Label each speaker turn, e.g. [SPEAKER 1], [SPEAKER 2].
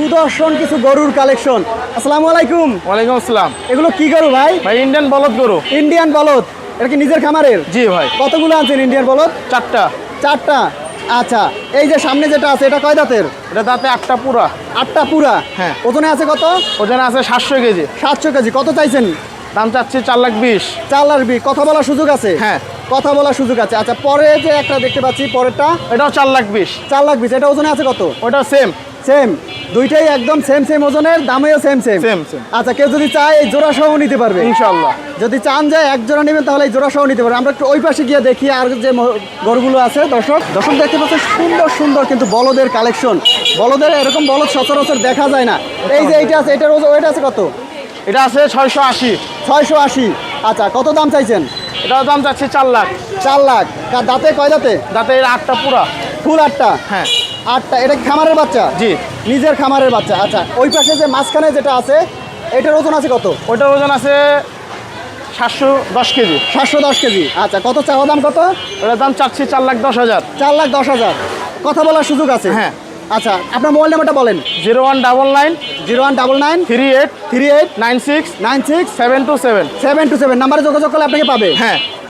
[SPEAKER 1] সুদর্শন কিছু গরুর কালেকশন। আসসালামু আলাইকুম।
[SPEAKER 2] ওয়ালাইকুম আসসালাম।
[SPEAKER 1] এগুলো কি গরু ভাই?
[SPEAKER 2] ভাই ইন্ডিয়ান বলদ গরু।
[SPEAKER 1] ইন্ডিয়ান বলদ। এটা কি নিজের খামারের?
[SPEAKER 2] জি ভাই।
[SPEAKER 1] কতগুলো আনছেন ইন্ডিয়ান বলদ?
[SPEAKER 2] চারটা।
[SPEAKER 1] চারটা? আচ্ছা এই যে সামনে যেটা আছে এটা কয় দাঁতের?
[SPEAKER 2] এটা তাতে আটটা পুরা।
[SPEAKER 1] আটটা পুরা।
[SPEAKER 2] হ্যাঁ।
[SPEAKER 1] ওজনে আছে কত?
[SPEAKER 2] ওজন আছে সাতশো কেজি।
[SPEAKER 1] সাতশো কেজি। কত চাইছেন?
[SPEAKER 2] দাম চাচ্ছি চার লাখ বিশ।
[SPEAKER 1] চার লাখ বি কথা বলার সুযোগ আছে?
[SPEAKER 2] হ্যাঁ।
[SPEAKER 1] কথা বলার সুযোগ আছে। আচ্ছা পরে যে একটা দেখতে পাচ্ছি পরেরটা?
[SPEAKER 2] এটাও চার লাখ বিশ।
[SPEAKER 1] চার লাখ বিশ। এটা ওজনে আছে কত?
[SPEAKER 2] ওটা সেম
[SPEAKER 1] সেম দুইটাই একদম সেম সেম ওজনের দামেও সেম সেম
[SPEAKER 2] সেম.
[SPEAKER 1] আচ্ছা কেউ যদি চায় এই জোড়া সহ নিতে পারবে?
[SPEAKER 2] ইনশাল্লাহ
[SPEAKER 1] যদি চান যে এক জোড়া নেবেন তাহলে এই জোড়া সহ নিতে পারবে। আমরা একটু ওই পাশে গিয়ে দেখি আর যে গরুগুলো আছে। দর্শক দর্শক দেখতে পাচ্ছেন সুন্দর সুন্দর কিন্তু বলদের কালেকশন। বলদের এরকম বলদ সচরাচর দেখা যায় না। এই যে এইটা আছে এটার ওইটা আছে কত?
[SPEAKER 2] এটা আছে ছয়শো আশি।
[SPEAKER 1] ছয়শো আশি। আচ্ছা কত দাম চাইছেন?
[SPEAKER 2] এটাও দাম চাচ্ছি চার লাখ।
[SPEAKER 1] চার লাখ। দাঁতে কয় দাঁতে?
[SPEAKER 2] যাতে এর আটটা পুরা।
[SPEAKER 1] ফুল আটটা?
[SPEAKER 2] হ্যাঁ।
[SPEAKER 1] আটটা এটা খামারের বাচ্চা?
[SPEAKER 2] জি।
[SPEAKER 1] নিজের খামারের বাচ্চা। আচ্ছা ওই পাশে যে মাঝখানে যেটা আছে এটার ওজন আছে কত?
[SPEAKER 2] ওটার ওজন আছে সাতশো দশ কেজি।
[SPEAKER 1] সাতশো দশ কেজি। আচ্ছা কত চাওয়া দাম কত?
[SPEAKER 2] ওটার দাম চাচ্ছি চার লাখ দশ হাজার।
[SPEAKER 1] চার লাখ দশ হাজার। কথা বলার সুযোগ আছে?
[SPEAKER 2] হ্যাঁ।
[SPEAKER 1] আচ্ছা আপনার মোবাইল নাম্বারটা বলেন।
[SPEAKER 2] Zero one double nine
[SPEAKER 1] zero one double nine
[SPEAKER 2] three eight
[SPEAKER 1] three eight
[SPEAKER 2] nine six
[SPEAKER 1] nine six
[SPEAKER 2] seven two seven.
[SPEAKER 1] Seven two seven. নাম্বারে যোগাযোগ করলে আপনাকে পাবে।
[SPEAKER 2] হ্যাঁ।